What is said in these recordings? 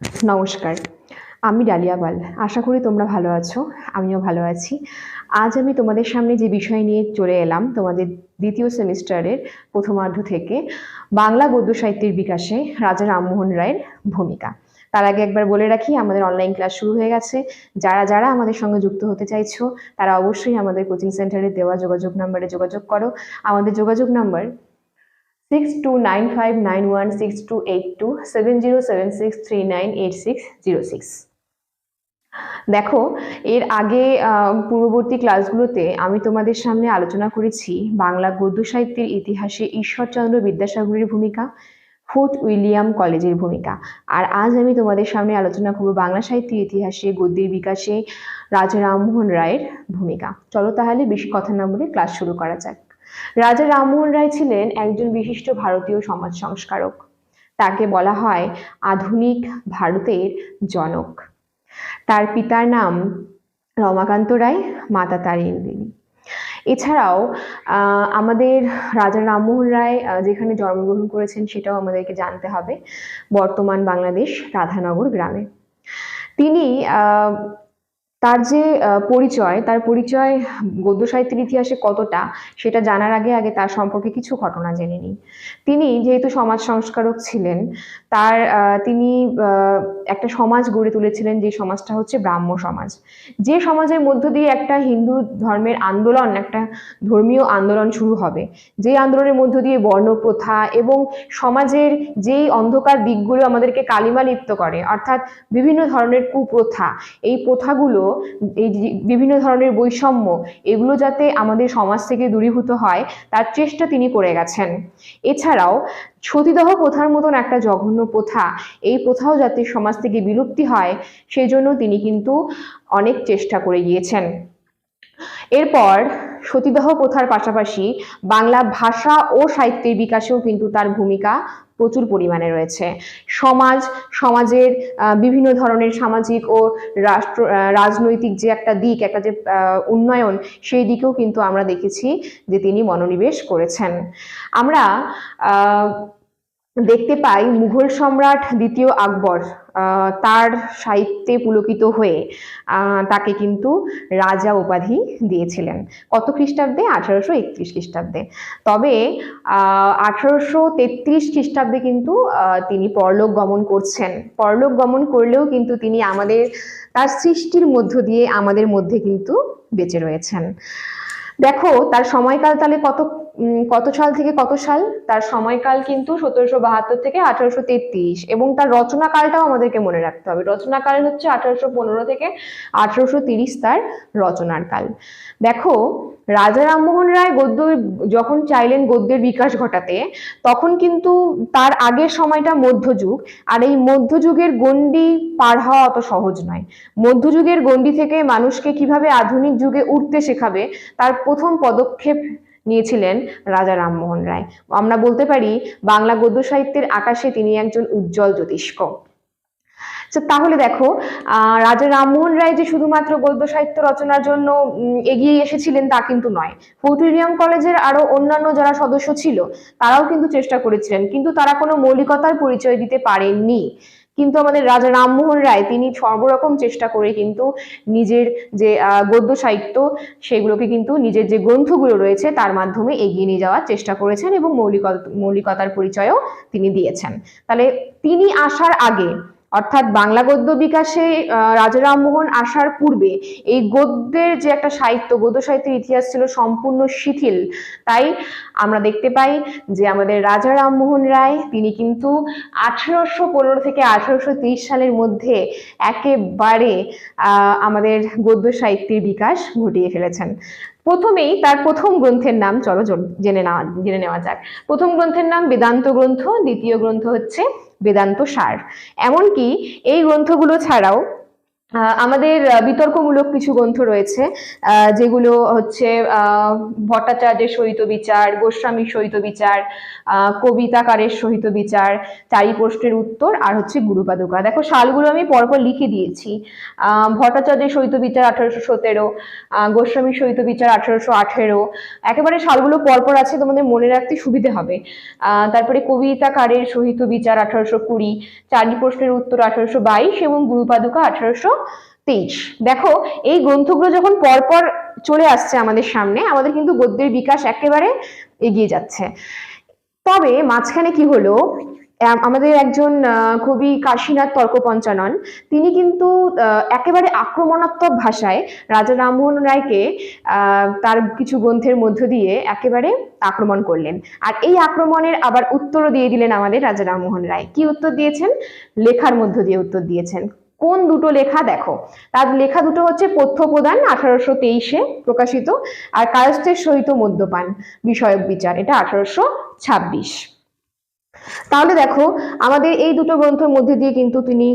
নমস্কার। আমি ডালিয়া পাল। আশা করি তোমরা ভালো আছো, আমিও ভালো আছি। আজ আমি তোমাদের সামনে যে বিষয় নিয়ে চলে এলাম, তোমাদের দ্বিতীয় সেমিস্টারের প্রথমার্ধ থেকে, বাংলা গদ্য সাহিত্যের বিকাশে রাজা রামমোহন রায়ের ভূমিকা। তার আগে একবার বলে রাখি, আমাদের অনলাইন ক্লাস শুরু হয়ে গেছে। যারা যারা আমাদের সঙ্গে যুক্ত হতে চাইছো, তারা অবশ্যই আমাদের কোচিং সেন্টারে দেওয়া যোগাযোগ নাম্বারে যোগাযোগ করো। আমাদের যোগাযোগ number six two nine five nine one six two eight two seven zero seven six three nine eight six zero six দেখো, এর আগে পূর্ববর্তী ক্লাসগুলোতে আমি তোমাদের সামনে আলোচনা করেছি বাংলা গদ্য সাহিত্যের ইতিহাসে ঈশ্বরচন্দ্র বিদ্যাসাগরের ভূমিকা, ফোর্ট উইলিয়াম কলেজের ভূমিকা। আর আজ আমি তোমাদের সামনে আলোচনা করব বাংলা সাহিত্যের ইতিহাসে, গদ্যের বিকাশে রাজা রামমোহন রায়ের ভূমিকা। চলো তাহলে বেশি কথা না বলে ক্লাস শুরু করা যাক। রাজা রামমোহন রায় ছিলেন একজন বিশিষ্ট ভারতীয় সমাজ সংস্কারক। তাকে বলা হয় আধুনিক ভারতের জনক। তার পিতার নাম রমাকান্ত রায়, মাতা তারিণী এছাড়াও আমাদের রাজা রামমোহন রায় যেখানে জন্মগ্রহণ করেছেন সেটাও আমাদেরকে জানতে হবে। বর্তমান বাংলাদেশ রাধানগর গ্রামে। তিনি তার যে পরিচয়, তার পরিচয় গদ্য সাহিত্যের ইতিহাসে কতটা, সেটা জানার আগে আগে তার সম্পর্কে কিছু ঘটনা জেনে নিই। তিনি যেহেতু সমাজ সংস্কারক ছিলেন, তার তিনি একটা সমাজ গড়ে তুলেছিলেন যে সমাজটা হচ্ছে ব্রাহ্ম সমাজ। যে সমাজের মধ্য দিয়ে একটা হিন্দু ধর্মের আন্দোলন, একটা ধর্মীয় আন্দোলন শুরু হবে যে আন্দোলনের মধ্য দিয়ে বর্ণপ্রথা এবং সমাজের যেই অন্ধকার দিকগুলো আমাদেরকে কালিমা লিপ্ত করে, অর্থাৎ বিভিন্ন ধরনের কুপ্রথা, এই প্রথাগুলো এই বিভিন্ন ধরনের বৈষম্য, এগুলো যাতে আমাদের সমাজ থেকে দূরীভূত হয়, তার চেষ্টা তিনি করে গেছেন। এছাড়াও সতীদাহ প্রথার মতন একটা জঘন্য প্রথা, এই প্রথাও যাতে সমাজ থেকে বিলুপ্তি হয়, সেজন্য তিনি কিন্তু অনেক চেষ্টা করে গিয়েছেন। এরপর সতীদাহ প্রথার পাশাপাশি বাংলা ভাষা ও সাহিত্যের বিকাশেও কিন্তু তার ভূমিকা প্রচুর পরিমাণে রয়েছে। সমাজ, সমাজের বিভিন্ন ধরনের সামাজিক ও রাষ্ট্র রাজনৈতিক যে একটা দিক, একটা যে উন্নয়ন, সেই দিকেও কিন্তু আমরা দেখেছি যে তিনি মনোনিবেশ করেছেন। আমরা দেখতে পাই মুঘল সম্রাট দ্বিতীয় আকবর। তার সাহিত্যে পুলকিত হয়ে তাকে কিন্তু রাজা উপাধি দিয়েছিলেন। কত খ্রিস্টাব্দে? আঠারোশো একত্রিশ খ্রিস্টাব্দে। তবে আঠারোশো তেত্রিশ খ্রিস্টাব্দে কিন্তু তিনি পরলোক গমন করছেন। পরলোক গমন করলেও কিন্তু তিনি আমাদের, তার সৃষ্টির মধ্য দিয়ে আমাদের মধ্যে কিন্তু বেঁচে রয়েছেন। দেখো, তার সময়কাল তাহলে কত কত সাল থেকে কত সাল? তার সময়কাল কিন্তু সতেরোশো বাহাত্তর থেকে আঠারোশো তেত্রিশ এবং তার রচনাকালটাও আমাদেরকে মনে রাখতে হবে। রচনাকাল হচ্ছে আঠারোশো পনেরো থেকে আঠারোশো তিরিশ তার রচনার কাল। দেখো, রাজা রামমোহন রায় গদ্য যখন চাইলেন গদ্যের বিকাশ ঘটাতে, তখন কিন্তু তার আগের সময়টা মধ্যযুগ। আর এই মধ্যযুগের গণ্ডি পার হওয়া অত সহজ নয়। মধ্যযুগের গণ্ডি থেকে মানুষকে কীভাবে আধুনিক যুগে উঠতে শেখাবে, তার প্রথম পদক্ষেপ নিয়েছিলেন রাজা রামমোহন রায়। আমরা বলতে পারি বাংলা গদ্য সাহিত্যের আকাশে তিনি একজন উজ্জ্বল জ্যোতিষ্ক। আচ্ছা, তাহলে দেখো আহ, রাজা রামমোহন রায় যে শুধুমাত্র গদ্য সাহিত্য রচনার জন্য এগিয়ে এসেছিলেন তা কিন্তু নয়। ফোর্ট কলেজের আরও অন্যান্য যারা সদস্য ছিল তারাও কিন্তু চেষ্টা করেছিলেন কিন্তু তারা কোনো মৌলিকতার পরিচয় দিতে পারেননি। কিন্তু আমাদের রাজা রামমোহন রায়, তিনি সর্বরকম চেষ্টা করে কিন্তু নিজের যে গদ্য সাহিত্য, সেগুলোকে কিন্তু নিজের যে গ্রন্থগুলো রয়েছে তার মাধ্যমে এগিয়ে নিয়ে যাওয়ার চেষ্টা করেছেন এবং মৌলিকতা, মৌলিকতার পরিচয়ও তিনি দিয়েছেন। তাহলে তিনি আসার আগে অর্থাৎ বাংলা গদ্য বিকাশে আহ, রাজা রামমোহন আসার পূর্বে এই গদ্যের যে একটা সাহিত্য গদ্য সাহিত্যের ইতিহাস ছিল সম্পূর্ণ শিথিল। তাই আমরা দেখতে পাই যে আমাদের রাজা রামমোহন রায় তিনি কিন্তু আঠারোশো পনেরো থেকে আঠারোশো তিরিশ সালের মধ্যে একেবারে আমাদের গদ্য সাহিত্যের বিকাশ ঘটিয়ে ফেলেছেন। প্রথমেই তার প্রথম গ্রন্থের নাম, চলো জেনে নেওয়া জেনে নেওয়া যাক। প্রথম গ্রন্থের নাম বেদান্ত গ্রন্থ, দ্বিতীয় গ্রন্থ হচ্ছে বেদান্ত সার। এমনকি এই গ্রন্থগুলো ছাড়াও আমাদের বিতর্কমূলক কিছু গ্রন্থ রয়েছে যেগুলো হচ্ছে ভট্টাচার্যের সহিত বিচার, গোস্বামীর সহিত বিচার কবিতাকারের সহিত বিচার, চারি প্রশ্নের উত্তর, আর হচ্ছে গুরুপাদুকা। দেখো, সালগুলো আমি পরপর লিখে দিয়েছি। ভট্টাচার্যের সহিত বিচার আঠারোশো সতেরো গোস্বামীর সহিত বিচার আঠারোশো আঠেরো। একেবারে সালগুলো পরপর আছে তোমাদের মনে রাখতে সুবিধে হবে। তারপরে কবিতাকারের সহিত বিচার আঠারোশো কুড়ি, চারি প্রশ্নের উত্তর আঠারোশো বাইশ এবং গুরুপাদুকা আঠারোশো তেইশ। দেখো, এই গ্রন্থগুলো যখন পরপর চলে আসছে আমাদের সামনে, আমাদের কিন্তু গদ্যের বিকাশ একেবারে এগিয়ে যাচ্ছে। তবে মাঝখানে কি হলো আমাদের একজন কবি কাশীনাথ তর্কপঞ্চানন, তিনি কিন্তু একেবারে আক্রমণাত্মক ভাষায় রাজা রামমোহন রায়কে তার কিছু গ্রন্থের মধ্য দিয়ে একেবারে আক্রমণ করলেন। আর এই আক্রমণের আবার উত্তরও দিয়ে দিলেন আমাদের রাজা রামমোহন রায়। কি উত্তর দিয়েছেন? লেখার মধ্য দিয়ে উত্তর দিয়েছেন। কোন দুটো লেখা দেখো? তার লেখা দুটো হচ্ছে পথ্য প্রদান আঠারোশো তেইশে প্রকাশিত আর কায়স্থের সহিত মদ্যপান বিষয়ক বিচার, এটা আঠারোশো ছাব্বিশ। তাহলে দেখো, আমাদের এই দুটো গ্রন্থের মধ্যে দিয়ে কিন্তু তিনি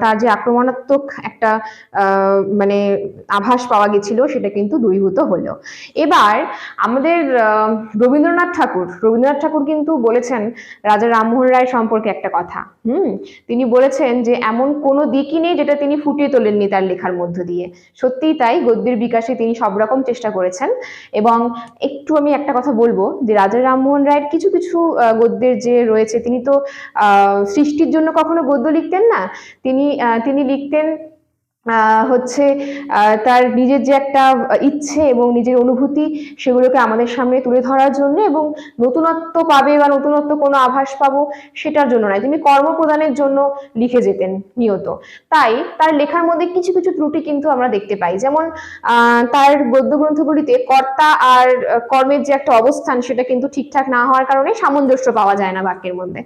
তার যে আক্রমণাত্মক একটা মানে আভাস পাওয়া গেছিল, সেটা কিন্তু দূরীভূত হলো। এবার আমাদের রবীন্দ্রনাথ ঠাকুর রবীন্দ্রনাথ ঠাকুর কিন্তু বলেছেন রাজা রামমোহন রায় সম্পর্কে একটা কথা। হুম? তিনি বলেছেন যে, এমন কোনো দিকই নেই যেটা তিনি ফুটিয়ে তোলেননি তার লেখার মধ্য দিয়ে। সত্যিই তাই, গদ্যের বিকাশে তিনি সব রকম চেষ্টা করেছেন। এবং একটু আমি একটা কথা বলব, যে রাজা রামমোহন রায়ের কিছু কিছু গদ্যের যে রয়েছে তিনি তো সৃষ্টির জন্য কখনো গদ্য লিখতেন না। তিনি তিনি লিখতেন হচ্ছে তার নিজের যে একটা ইচ্ছে এবং নিজের অনুভূতি সেগুলোকে আমাদের সামনে তুলে ধরার জন্য এবং নতুনত্ব পাবে বা নতুনত্ব কোনো আভাস পাবো সেটার জন্য নয়। তিনি কর্ম প্রদানের জন্য লিখে যেতেন নিয়ত। তাই তার লেখার মধ্যে কিছু কিছু ত্রুটি কিন্তু আমরা দেখতে পাই। যেমন তার গদ্য গ্রন্থগুলিতে কর্তা আর কর্মের যে একটা অবস্থান সেটা কিন্তু ঠিকঠাক না হওয়ার কারণে সামঞ্জস্য পাওয়া যায় না বাক্যের মধ্যে।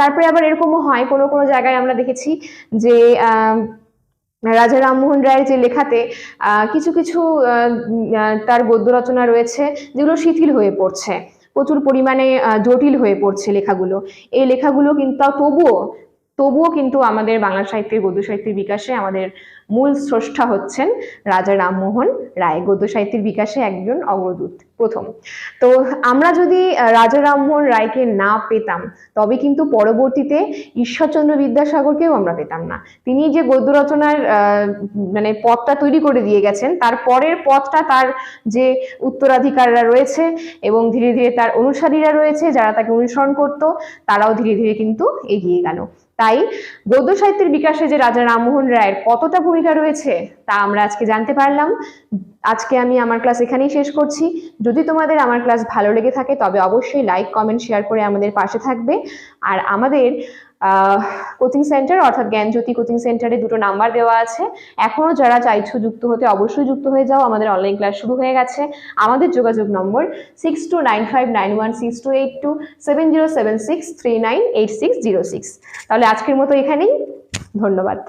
তারপরে আবার এরকমও হয় কোনো কোনো জায়গায় আমরা দেখেছি যে আহ, রাজা রামমোহন রায়ের যে লেখাতে কিছু কিছু তার গদ্য রচনা রয়েছে, যেগুলো শিথিল হয়ে পড়ছে। প্রচুর পরিমাণে জটিল হয়ে পড়ছে লেখাগুলো। এই লেখাগুলো কিন্তু, তবুও তবুও কিন্তু আমাদের বাংলা সাহিত্যের গদ্য সাহিত্যের বিকাশে আমাদের মূল স্রষ্টা হচ্ছেন রাজা রামমোহন রায়। গদ্য সাহিত্যের বিকাশে একজন অগ্রদূত, প্রথম। তো আমরা যদি রাজা রামমোহন রায়কে না পেতাম, তবে কিন্তু পরবর্তীতে ঈশ্বরচন্দ্র বিদ্যাসাগরকেও আমরা পেতাম না। তিনি যে গদ্য রচনার মানে পথটা তৈরি করে দিয়ে গেছেন, তার পরের পথটা তার যে উত্তরাধিকাররা রয়েছে এবং ধীরে ধীরে তার অনুসারীরা রয়েছে, যারা তাকে অনুসরণ করত, তারাও ধীরে ধীরে কিন্তু এগিয়ে গেল। তাই গদ্য সাহিত্যের বিকাশে যে রাজা রামমোহন রায়ের কতটা ভূমিকা রয়েছে, তা আমরা আজকে জানতে পারলাম। আজকে আমি আমার ক্লাস এখানেই শেষ করছি। যদি তোমাদের আমার ক্লাস ভালো লেগে থাকে, তবে অবশ্যই লাইক কমেন্ট শেয়ার করে আমাদের পাশে থাকবে। আর আমাদের কোচিং সেন্টার অর্থাৎ জ্ঞানজ্যোতি কোচিং সেন্টারে দুটো নাম্বার দেওয়া আছে। এখনও যারা চাইছো যুক্ত হতে অবশ্যই যুক্ত হয়ে যাও। আমাদের অনলাইন ক্লাস শুরু হয়ে গেছে। আমাদের যোগাযোগ number six two nine five nine one six two eight two seven zero seven six three nine eight six zero six তাহলে আজকের মতো এখানেই। ধন্যবাদ।